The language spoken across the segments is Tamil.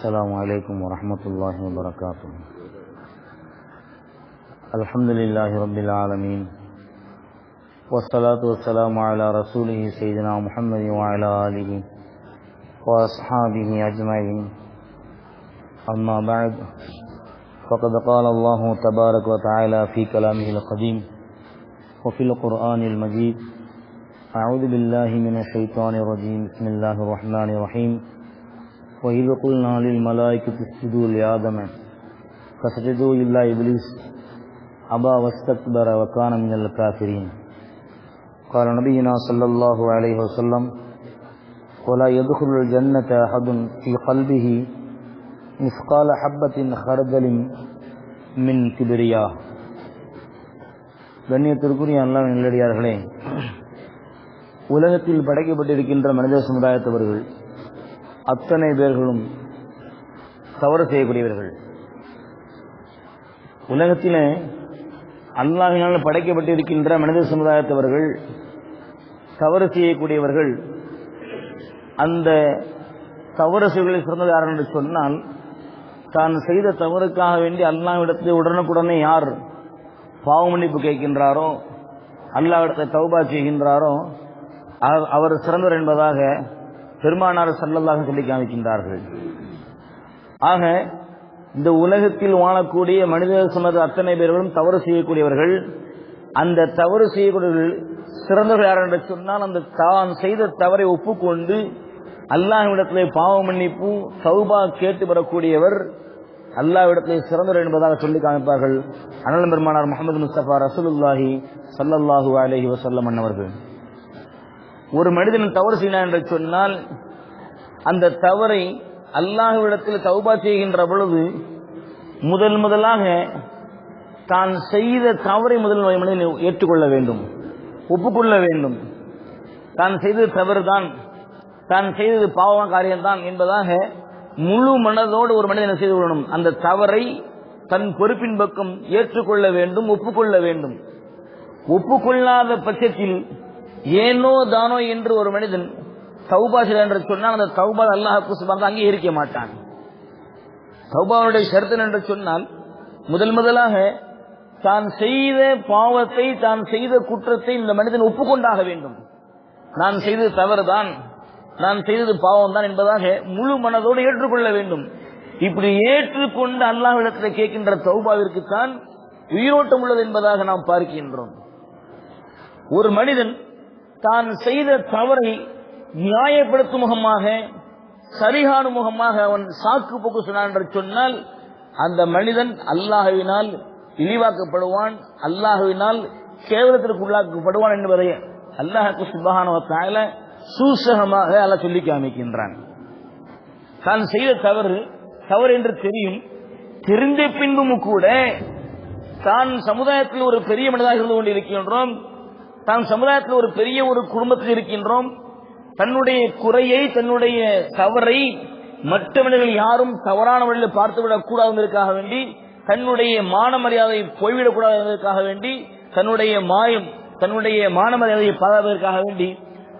السلام علیکم ورحمۃ اللہ وبرکاتہ الحمد للہ رب العالمین والصلاة والسلام علی رسوله سیدنا محمد وعلی آلہ واصحابہ اجمعین اما بعد، فقد قال اللہ تبارک وتعالی فی کلامہ القدیم وفی القرآن المجید اعوذ باللہ من الشیطان الرجیم بسم اللہ الرحمن الرحیم وإذ قلنا للملائكة اسجدوا لآدم فسجدوا إلا إبليس أبى واستكبر وكان من الكافرين قال نبينا صلى الله عليه وسلم ولا يدخل الجنة أحد في قلبه مثقال حبة خردل من كبرياء கண்ணியத்திற்குரிய அல்லாஹ் நல்லடியார்களே உலகத்தில் படைக்கப்பட்டிருக்கின்ற மனித சமுதாயத்தவர்கள் அத்தனை பேர்களும் தவறு செய்யக்கூடியவர்கள். உலகத்திலே அல்லாஹினால் படைக்கப்பட்டிருக்கின்ற மனித சமுதாயத்தவர்கள் தவறு செய்யக்கூடியவர்கள் அந்த தவறு செய்களை சிறந்தது யார் என்று சொன்னால் தான் செய்த தவறுக்காக வேண்டி அல்லாவிடத்தில் உடனுக்குடனே யார் பாவமன்னிப்பு கேட்கின்றாரோ அல்லாவிடத்தை தௌபா செய்கின்றாரோ அவர் சிறந்தவர் என்பதாக பெருமானார் சல்லல்லாக சொல்லி காமிக்கின்றார்கள். ஆக இந்த உலகத்தில் வாழக்கூடிய மனித சமது அத்தனை பேர்களும் தவறு செய்யக்கூடியவர்கள். அந்த தவறு செய்யக்கூடியவர்கள் சிறந்தவர்கள் யார் என்று சொன்னால் அந்த தான் செய்த தவறை ஒப்புக்கொண்டு அல்லாஹ்விடத்திலே பாவ மன்னிப்பு சௌபா கேட்டு வரக்கூடியவர் அல்லாவிடத்திலே சிறந்தவர் என்பதாக சொல்லி காமிப்பார்கள். அனல் பெருமானார் முகமது முஸ்தபா ரசூலுல்லாஹி சல்லல்லாஹு அலஹி வசல்லம் அன்னவர்கள் ஒரு மனிதன் தவறு செய்யலாம் என்று சொன்னால் அந்த தவறை அல்லாஹுவிடத்தில் தௌபா செய்கின்ற பொழுது முதல் முதலாக தான் செய்த தவறை முதல் மனிதன் ஏற்றுக்கொள்ள வேண்டும் ஒப்புக்கொள்ள வேண்டும். தான் செய்தது தவறுதான் தான் செய்தது பாவ காரியம்தான் என்பதாக முழு மனதோடு ஒரு மனிதன் செய்து கொள்ளணும்? அந்த தவறை தன் பொறுப்பின் பக்கம் ஏற்றுக்கொள்ள வேண்டும் ஒப்புக்கொள்ள வேண்டும். ஒப்புக்கொள்ளாத பட்சத்தில் ஏனோ தானோ என்று ஒரு மனிதன் தௌபா செய்ய என்று சொன்னால் அந்த தௌபா அல்லாஹ் சுபாங்க அங்கீகரிக்க மாட்டான். தௌபாவுடைய ஷர்த்தன் என்று சொன்னால் முதல் முதலாக தான் செய்த பாவத்தை தான் செய்த குற்றத்தை இந்த மனிதன் ஒப்புக்கொண்டாக வேண்டும். நான் செய்தது தவறுதான் நான் செய்தது பாவம் தான் என்பதாக முழு மனதோடு ஏற்றுக்கொள்ள வேண்டும். இப்படி ஏற்றுக்கொண்டு அல்லாஹிடத்தில் கேட்கின்ற தௌபாவிற்கு தான் உயிரோட்டம் உள்ளது என்பதாக நாம் பார்க்கின்றோம். ஒரு மனிதன் தான் செய்த தவறை நியாயப்படுத்தும் முகமாக சரிகாணும் முகமாக அவன் சாக்கு போக்கு சொன்னான் என்று சொன்னால் அந்த மனிதன் அல்லாஹுவினால் இழிவாக்கப்படுவான் அல்லாஹுவினால் கேவலத்திற்கு உள்ளாக்கப்படுவான் என்பதை அல்லாஹு சுபகான சூசகமாக அல்ல சொல்லி காமிக்கின்றான். தான் செய்த தவறு தவறு என்று தெரியும். தெரிந்த பின்பும் கூட தான் சமுதாயத்தில் ஒரு பெரிய மனிதாக இருந்து கொண்டிருக்கின்றோம். தான் சமுதாயத்தில் ஒரு பெரிய ஒரு குடும்பத்தில் இருக்கின்றோம். தன்னுடைய குறையை தன்னுடைய தவறை மற்றவர்கள் யாரும் தவறான வழியில் பார்த்துவிடக் கூடாததற்காக வேண்டி தன்னுடைய மான மரியாதை போய்விடக்கூடாததற்காக வேண்டி தன்னுடைய மாயம் தன்னுடைய மான மரியாதையை பாதுகாப்பதற்காக வேண்டி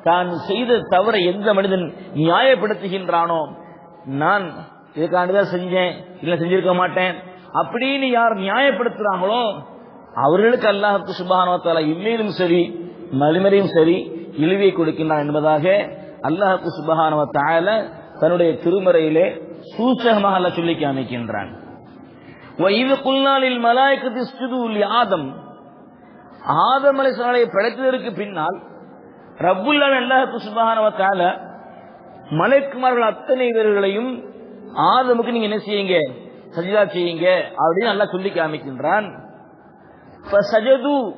தான் செய்த தவறை எந்த மனிதன் நியாயப்படுத்துகின்றானோ நான் இதுக்காண்டிதான் செஞ்சேன் இல்ல செஞ்சிருக்க மாட்டேன் அப்படின்னு யார் நியாயப்படுத்துறாங்களோ அவர்களுக்கு அல்லாஹுக்கு சுபானவத்தால இல்லையிலும் சரி மறுமறையும் சரி இழிவை கொடுக்கின்றான் என்பதாக அல்லாஹுக்கு சுபகானவத்தால தன்னுடைய திருமறையிலே சூச்சகமாக அல்ல சொல்லி காமிக்கின்றான். இது குல்நாளில் மலாய்க்கு ஆதம். ஆதம் அலை சாலையை படைத்ததற்கு பின்னால் ரப்புல்லான் அல்லாஹுக்கு சுபகானவத்தால மலைக்குமார்கள் அத்தனை பேர்களையும் ஆதமுக்கு நீங்க என்ன செய்யுங்க சஜிதா செய்யுங்க அப்படின்னு நல்லா சொல்லி காமிக்கின்றான். சஜது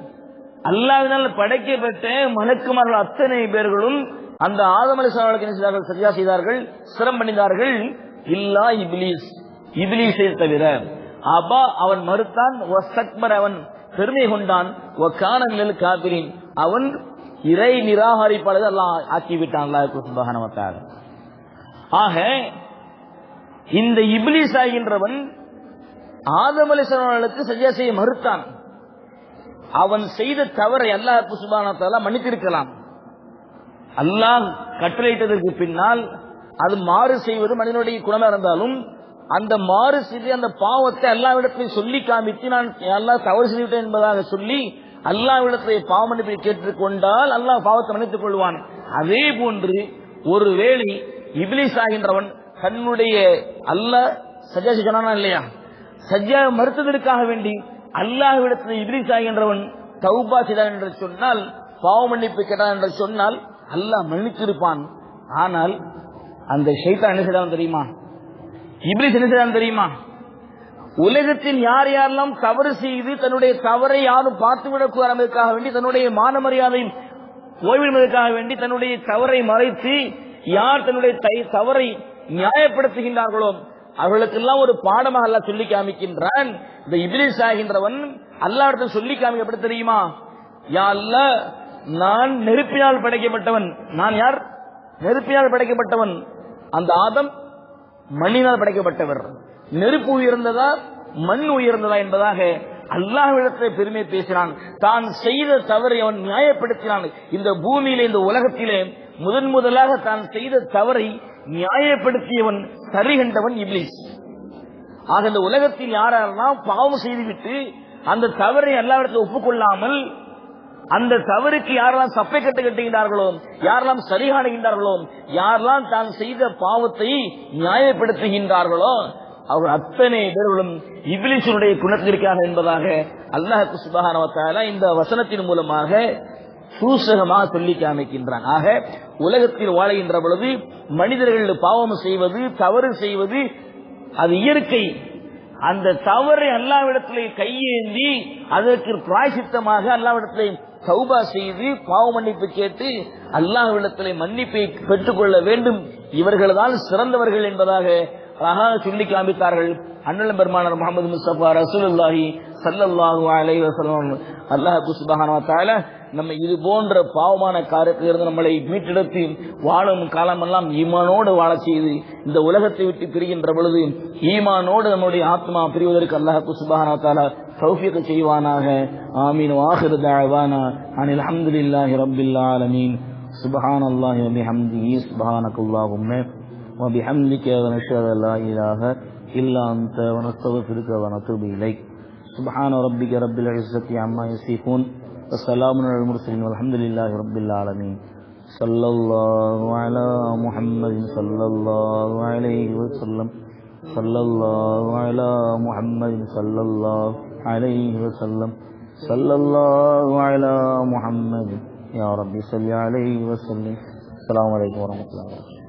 அல்லாவினால் படைக்கப்பட்ட மலக்குமார்கள் அத்தனை பேர்களும் அந்த ஆதமலை சாவலுக்கு என்ன செய்தார்கள்? சஜா செய்தார்கள்? சிரம் பண்ணினார்கள் இல்லா இபிலிஸ். இபிலிஸை தவிர. அபா அவன் மறுத்தான் அவன் பெருமை கொண்டான். காபிரின். அவன் இறை நிராகரிப்பாளர் எல்லாம் ஆக்கிவிட்டான் ஆக இந்த இபிலிஸ் ஆகின்றவன் ஆதமலிசனுக்கு சஜா செய்ய மறுத்தான். அவன் செய்த தவறை அல்லாஹ் சுபானத்தால மன்னித்திருக்கலாம். அல்லாஹ் கட்டளையிட்டதற்கு பின்னால் அது மாறு செய்வது மனிதனுடைய குணமா இருந்தாலும் அந்த மாறு செய்து அந்த பாவத்தை அல்லாவிடத்தில் சொல்லி காமித்து நான் அல்லாஹ் தவறு செய்துவிட்டேன் என்பதாக சொல்லி அல்லாவிடத்தை பாவம் மன்னிப்பை கேட்டுக் கொண்டால் அல்லாஹ் பாவத்தை மன்னித்துக் கொள்வான். அதே போன்று ஒருவேளை இபிலிஸ் ஆகின்றவன் தன்னுடைய அல்ல சஜா சொன்னானா இல்லையா? சஜ்ஜா மறுத்ததற்காக வேண்டி அல்லாஹ்விடத்தில் இபிலிஸ் ஆகின்றவன் தௌபா செய்தான் என்று சொன்னால் பாவ மன்னிப்பு கேட்டான் என்று சொன்னால் அல்லாஹ் மன்னித்திருப்பான் ஆனால் அந்த ஷைத்தான் என்ன செய்தான் தெரியுமா? இப்ரீஸ் என்ன செய்தான் தெரியுமா? உலகத்தில் யார் யாரெல்லாம் தவறு செய்து தன்னுடைய தவறை யாரும் பார்த்துவிடக் கூடாதற்காக வேண்டி தன்னுடைய மான மரியாதை ஓய்விடுவதற்காக வேண்டி தன்னுடைய தவறை மறைத்து யார் தன்னுடைய தை- தவறை நியாயப்படுத்துகின்றார்களோ அவர்களுக்கெல்லாம் ஒரு பாடமாக அல்லாஹ் சொல்லி காமிக்கின்றான். இந்த இபிலிஸ் ஆகின்றவன் அல்லாஹ்விடத்தில் சொல்லி காமிக்கப்பட தெரியுமா? யா நான் நெருப்பினால் படைக்கப்பட்டவன். நான் யார்? நெருப்பினால் படைக்கப்பட்டவன். அந்த ஆதம் மண்ணினால் படைக்கப்பட்டவர். நெருப்பு உயர்ந்ததா மண் உயர்ந்ததா என்பதாக அல்லாஹ்விடத்தை பெருமை பேசினான். தான் செய்த தவறை அவன் நியாயப்படுத்தினான். இந்த பூமியிலே இந்த உலகத்திலே முதன் முதலாக தான் செய்த தவறை நியாயப்படுத்தியவன் சரி கண்டவன் இப்லீஸ். ஆக இந்த உலகத்தில் யாரெல்லாம் பாவம் செய்துவிட்டு அந்த தவறை எல்லாவிடத்தில் ஒப்புக்கொள்ளாமல் அந்த தவறுக்கு யாரெல்லாம் சப்பை கட்டு கட்டுகின்றார்களோ யாரெல்லாம் சரி காணுகின்றார்களோ யாரெல்லாம் தான் செய்த பாவத்தை நியாயப்படுத்துகின்றார்களோ அவர் அத்தனை பேர்களும் இபிலிசனுடைய குணத்திற்காக என்பதாக அல்லாஹ் சுபஹானவத்தால இந்த வசனத்தின் மூலமாக சூசகமாக சொல்லி காமிக்கின்றான். ஆக உலகத்தில் வாழ்கின்ற பொழுது மனிதர்கள் பாவம் செய்வது தவறு செய்வது அது இயற்கை. அந்த தவறை அல்லாவிடத்திலே கையேந்தி அதற்கு பிராய்சித்தமாக அல்லாவிடத்திலே சௌபா செய்து பாவ மன்னிப்பு கேட்டு அல்லாஹ்விடத்திலே மன்னிப்பை பெற்றுக்கொள்ள வேண்டும். இவர்கள்தான் சிறந்தவர்கள் என்பதாக அழகாக சொல்லி காமித்தார்கள். அண்ணல் பெருமானார் முகமது முஸ்தபா ரசூலுல்லாஹி ஸல்லல்லாஹு அலைஹி அல்லாஹ் சுப்ஹானஹு நம்ம இது போன்ற பாவமான காரியத்திலிருந்து நம்மளை மீட்டெடுத்து வாழும் காலமெல்லாம் ஈமானோடு வாழச் செய்து இந்த உலகத்தை விட்டு பிரிகின்ற பொழுது ஈமானோடு நம்முடைய ஆத்மா பிரிவதற்கு அல்லாஹ் சுப்ஹானஹு வ தஆலா தௌஃபீக் செய்வானாக ஆமீன் வாஹிரு தஅவானா அனில் ஹம்துலில்லாஹி ரப்பில் ஆலமீன் சுப்ஹானல்லாஹி வ பிஹம்திஹி சுப்ஹானக்கல்லாஹும்ம وبحمدك ونشهد أن لا إله إلا أنت ونستغفرك ونتوب إليك سبحان ربك رب العزة عما يصفون السلام علی المرسلین والحمد للہ رب العالمین صلی اللہ علی محمد صلی اللہ علیہ وسلم. صلی اللہ علی محمد صلی اللہ علیہ وسلم. صلی اللہ علی محمد. یا رب صلی علیہ وسلم. السلام علیکم ورحمۃ اللہ وبرکاتہ